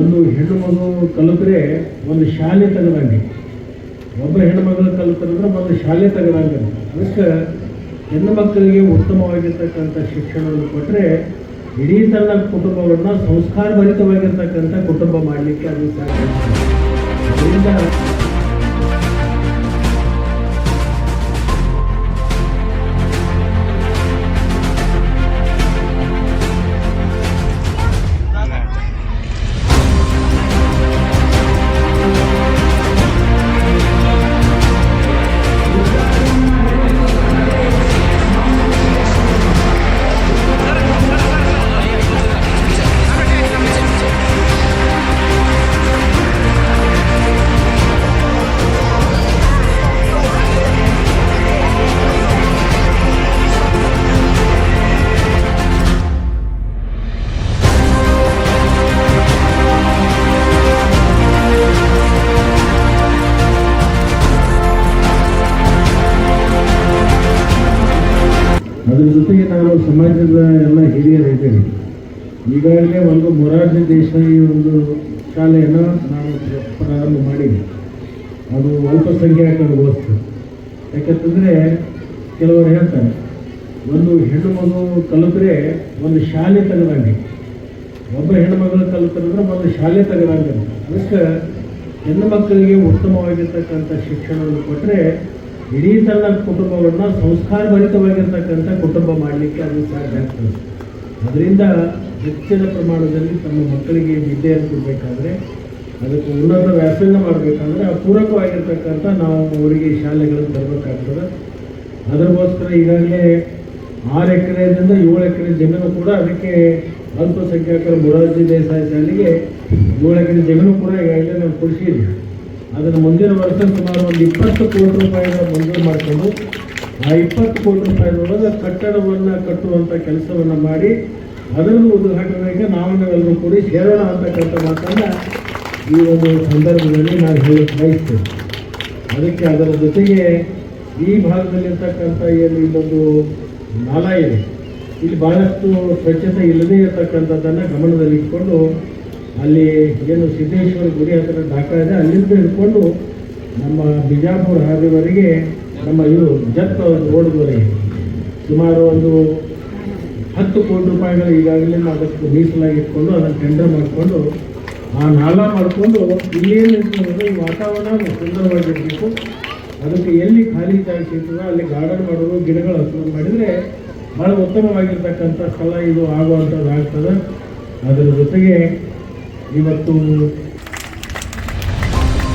ಒಂದು ಹೆಣ್ಣು ಮಗು ಕಲಿತ್ರೆ ಒಂದು ಶಾಲೆ ತೆಗೆದಂಗೆ. ಒಬ್ಬ ಹೆಣ್ಣು ಮಗಳು ಕಲಿತಂದ್ರೆ ಒಂದು ಶಾಲೆ ತೆಗೆದಂಗೆ. ಅದಕ್ಕೆ ಹೆಣ್ಣು ಮಕ್ಕಳಿಗೆ ಉತ್ತಮವಾಗಿರ್ತಕ್ಕಂಥ ಶಿಕ್ಷಣವನ್ನು ಕೊಟ್ಟರೆ ಇಡೀ ತನ್ನ ಕುಟುಂಬವನ್ನು ಸಂಸ್ಕಾರಭರಿತವಾಗಿರ್ತಕ್ಕಂಥ ಕುಟುಂಬ ಮಾಡಲಿಕ್ಕೆ ಅದು ಸಾಧ್ಯ. ಅದ್ರ ಜೊತೆಗೆ ನಾವು ಸಮಾಜದ ಎಲ್ಲ ಹಿರಿಯರಿದ್ದೇನೆ ಈಗಾಗಲೇ ಒಂದು ಮೊರಾರ್ಜಿ ದೇಶಾಯಿ ಒಂದು ಶಾಲೆಯನ್ನು ನಾನು ಪ್ರಾರಂಭ ಮಾಡಿದೆ ಅದು ಅಲ್ಪಸಂಖ್ಯಾತರಿಗೋಸ್ಕರ ಯಾಕಂತಂದರೆ ಕೆಲವರು ಹೇಳ್ತಾರೆ, ಒಂದು ಹೆಣ್ಣು ಮಗು ಕಲಿತ್ರೆ ಒಂದು ಶಾಲೆ ತೆಗೆದಂಗೆ. ಒಬ್ಬ ಹೆಣ್ಣು ಮಗಳು ಕಲಿತಂದ್ರೆ ಒಂದು ಶಾಲೆ ತೆಗೆದಂಗೆ. ಅದಕ್ಕೆ ಹೆಣ್ಣು ಮಕ್ಕಳಿಗೆ ಉತ್ತಮವಾಗಿರ್ತಕ್ಕಂಥ ಶಿಕ್ಷಣವನ್ನು ಕೊಟ್ಟರೆ ಇಡೀ ತನ್ನ ಕುಟುಂಬವನ್ನು ಸಂಸ್ಕಾರಭರಿತವಾಗಿರ್ತಕ್ಕಂಥ ಕುಟುಂಬ ಮಾಡಲಿಕ್ಕೆ ಅದು ಸಾಧ್ಯ ಆಗ್ತದೆ. ಅದರಿಂದ ಹೆಚ್ಚಿನ ಪ್ರಮಾಣದಲ್ಲಿ ತಮ್ಮ ಮಕ್ಕಳಿಗೆ ವಿದ್ಯೆ ಕೊಡಬೇಕಾದ್ರೆ ಅದಕ್ಕೆ ಉನ್ನತ ವ್ಯಾಸಂಗ ಮಾಡಬೇಕಂದ್ರೆ ಅಪೂರಕವಾಗಿರ್ತಕ್ಕಂಥ ನಾವು ಅವರಿಗೆ ಶಾಲೆಗಳನ್ನು ತರಬೇಕಾಗ್ತದೆ. ಅದರಗೋಸ್ಕರ ಈಗಾಗಲೇ ಆರು ಎಕರೆದಿಂದ ಏಳು ಎಕರೆ ಜಮೀನು ಕೂಡ ಅದಕ್ಕೆ ಅಲ್ಪಸಂಖ್ಯಾತರ ಮೊರಾರ್ಜಿ ದೇಸಾಯಿ ಶಾಲೆಗೆ ಏಳು ಎಕರೆ ಜಮೀನು ಕೂಡ ಈಗಾಗಲೇ ನಾವು ಕೊಡಿಸಿದ್ವಿ ಅದನ್ನು ಮುಂದಿನ ವರ್ಷ ಸುಮಾರು ಒಂದು ಇಪ್ಪತ್ತು ಕೋಟಿ ರೂಪಾಯಿನ ಮಂಜೂರು ಮಾಡಿಕೊಂಡು, ಆ ಇಪ್ಪತ್ತು ಕೋಟಿ ರೂಪಾಯಿದೊಳಗೆ ಕಟ್ಟಡವನ್ನು ಕಟ್ಟುವಂಥ ಕೆಲಸವನ್ನು ಮಾಡಿ, ಅದನ್ನು ಉದ್ಘಾಟನೆಗೆ ನಾವು ನಾವೆಲ್ಲರೂ ಕೂಡಿ ಸೇರೋಣ ಅಂತಕ್ಕಂಥ ಮಾತನ್ನು ಈ ಒಂದು ಸಂದರ್ಭದಲ್ಲಿ ನಾನು ಹೇಳಕ್ಕೆ ಬಯಸ್ತೇನೆ. ಅದಕ್ಕೆ ಅದರ ಜೊತೆಗೆ ಈ ಭಾಗದಲ್ಲಿರ್ತಕ್ಕಂಥ ಏನು ಇಲ್ಲೊಂದು ನಾಲ ಇದೆ. ಇಲ್ಲಿ ಭಾಳಷ್ಟು ಸ್ವಚ್ಛತೆ ಇಲ್ಲದೇ ಇರತಕ್ಕಂಥದ್ದನ್ನು ಗಮನದಲ್ಲಿಟ್ಕೊಂಡು ಅಲ್ಲಿ ಏನು ಸಿದ್ದೇಶ್ವರ ಗುಡಿ ಹತ್ರ ಇದೆ, ಅಲ್ಲಿಂದ ಹಿಡ್ಕೊಂಡು ನಮ್ಮ ಬಿಜಾಪುರ ಹಾದಿವರೆಗೆ ನಮ್ಮ ಇವರು ಜತ್ ರೋಡ್ವರೆಗೆ ಸುಮಾರು ಒಂದು ಹತ್ತು ಕೋಟಿ ರೂಪಾಯಿಗಳು ಈಗಾಗಲೇ ನಾವು ಅದಕ್ಕೆ ಮೀಸಲಾಗಿ ಇಟ್ಕೊಂಡು ಅದನ್ನು ಟೆಂಡರ್ ಮಾಡಿಕೊಂಡು, ಆ ನಾಲ ಮಾಡಿಕೊಂಡು ಇಲ್ಲೇನು ಈ ವಾತಾವರಣ ಸುಂದರವಾಗಿರಬೇಕು ಅದಕ್ಕೆ ಎಲ್ಲಿ ಖಾಲಿ ಜಾಗ ಸಿಗ್ತದೋ ಅಲ್ಲಿ ಗಾರ್ಡನ್ ಮಾಡೋದು ಗಿಡಗಳು ಹಸಿರು ಮಾಡಿದರೆ ಭಾಳ ಉತ್ತಮವಾಗಿರ್ತಕ್ಕಂಥ ಸ್ಥಳ ಇದು ಆಗುವಂಥದ್ದು ಆಗ್ತದೆ. ಅದರ ಜೊತೆಗೆ ಇವತ್ತು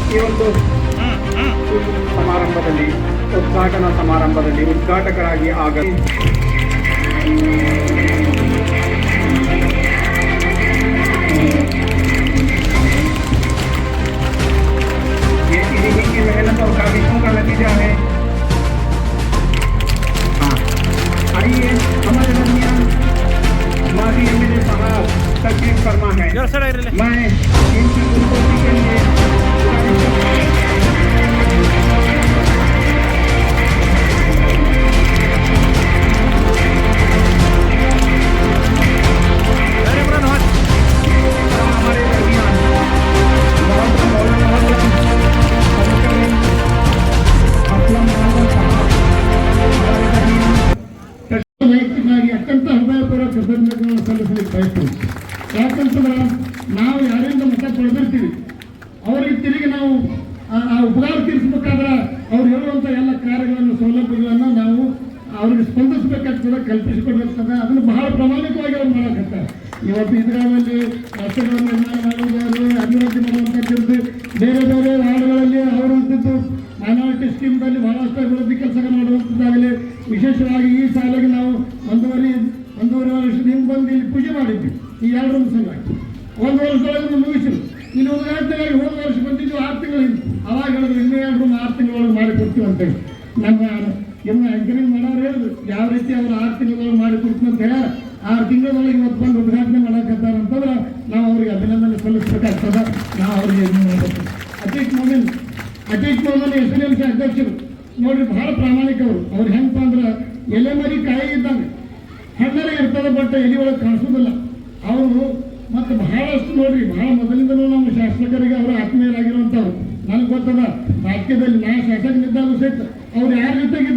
ಈ ಒಂದು ಸಮಾರಂಭದಲ್ಲಿ ಉದ್ಘಾಟನಾ ಸಮಾರಂಭದಲ್ಲಿ ಉದ್ಘಾಟಕರಾಗಿ ಆಗ ಅವ್ರಿಗೆ ಸ್ಪಂದಿಸಬೇಕಾಗ್ತದೆ ಕಲ್ಪಿಸಿಕೊಡ್ಬೇಕಾಗ್ತದೆ ಅದನ್ನು ಬಹಳ ಪ್ರಾಮಾಣಿಕವಾಗಿ ಅವ್ರು ಮಾಡಕತ್ತಾರೆ. ಇವತ್ತು ಇದರಲ್ಲಿ ರಸ್ತೆಗಳನ್ನು ನಿರ್ಮಾಣ ಮಾಡುವುದಾಗಲಿ ಅಭಿವೃದ್ಧಿ ಮಾಡುವಂಥದ್ದು ಬೇರೆ ಬೇರೆ ವಾರ್ಡ್ಗಳಲ್ಲಿ ಅವರು ಅಂತಿದ್ದು ಮೈನಾರಿಟಿ ಸ್ಕೀಮ್ನಲ್ಲಿ ಬಹಳಷ್ಟು ಅಭಿವೃದ್ಧಿ ಕೆಲಸ ಮಾಡುವಂಥದ್ದಾಗಲಿ ವಿಶೇಷವಾಗಿ ಈ ಸಾಲಿಗೆ ನಾವು ಒಂದೂವರೆ ಒಂದೂವರೆ ವರ್ಷದ ಹಿಂದೆ ಬಂದು ಇಲ್ಲಿ ಪೂಜೆ ಮಾಡಿದ್ವಿ. ಈ ಎರಡು ಸಲುವಾಗಿ ಒಂದು ವರ್ಷದೊಳಗೆ ಮುಗಿಸಿದ್ರು ಇಲ್ಲಿ ಉದಾಹರಣೆಗಾಗಿ ಹೋದ ವರ್ಷ ಬಂದಿದ್ದು ಆರು ತಿಂಗಳು ಅವಾಗ ಹೇಳಿದ್ರು, ಇನ್ನೂ ಎರಡು ಆರು ತಿಂಗಳೊಳಗೆ ಮಾಡಿ ಕೊಡ್ತೀವಿ ಅಂತೇಳಿ. ನಮ್ಮ ಇನ್ನು ಎಂಕರೇಜ್ ಹೇಳಿದ್ರು ಯಾವ ರೀತಿ ಅವ್ರು ಆರು ತಿಂಗಳೊಳಗೆ ಮಾಡಿ ಕೊಡ್ತಂತ ಆರು ತಿಂಗಳೊಳಗೆ ಇವತ್ತು ಬಂದು ಉದ್ಘಾಟನೆ ಅಂತಂದ್ರೆ ನಾವು ಅವ್ರಿಗೆ ಅಭಿನಂದನೆ ಸಲ್ಲಿಸಬೇಕಾಗ್ತದೆ. ನಾವು ಅವ್ರಿಗೆ Ajit Momin Ajit Momin S L M C ಅಧ್ಯಕ್ಷರು. ನೋಡ್ರಿ, ಬಹಳ ಪ್ರಾಮಾಣಿಕ ಅವರು. ಅವ್ರು ಹೆಂಗಪ್ಪ ಅಂದ್ರೆ ಎಲೆ ಮರಿ ಕಾಯಿ ಇದ್ದಂಗೆ. ಹೆಣ್ಣರೇ ಇರ್ತದೆ, ಬಟ್ ಎಲೆ ಒಳಗೆ ಕಾಣಿಸೋದಿಲ್ಲ. ಅವರು ಮತ್ತು ಬಹಳಷ್ಟು ನೋಡ್ರಿ, ಬಹಳ ಮೊದಲಿಂದಲೂ ನಮ್ಮ ಶಾಸಕರಿಗೆ ಅವರು ಆತ್ಮೀಯರಾಗಿರುವಂಥವ್ರು. ನನಗೆ ಗೊತ್ತದ ರಾಜ್ಯದಲ್ಲಿ ನಾ ಶಾಸಕನಿದ್ದಾಗ ಸಹಿತ ಅವ್ರು ಯಾರ ಜೊತೆಗಿದ್ದ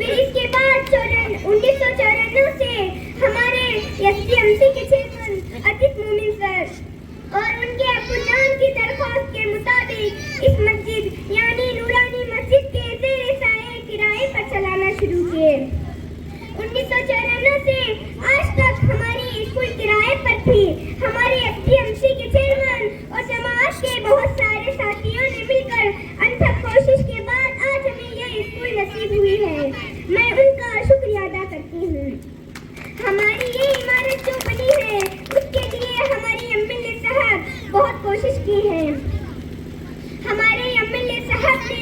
फिर इसके बाद चौरन उन्नीस सौ चौरानवे से हमारे एसडीएमसी के चेयरमैन अतीत मोमिन सर और उनके अपनान की दरख्वास्त के मुताबिक इस मस्जिद, यानी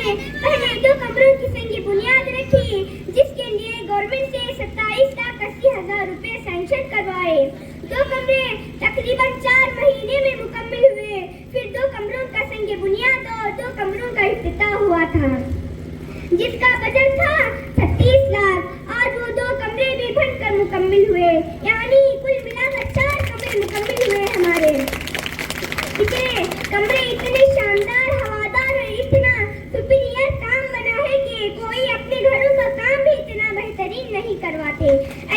पहले दो मेदो कमरों की संगी बुनियाद रखी। जिसके लिए गवर्नमेंट से सत्ताईस लाख अस्सी हज़ार रूपए सेंशन करवाए। दो कमरे तकरीबन party.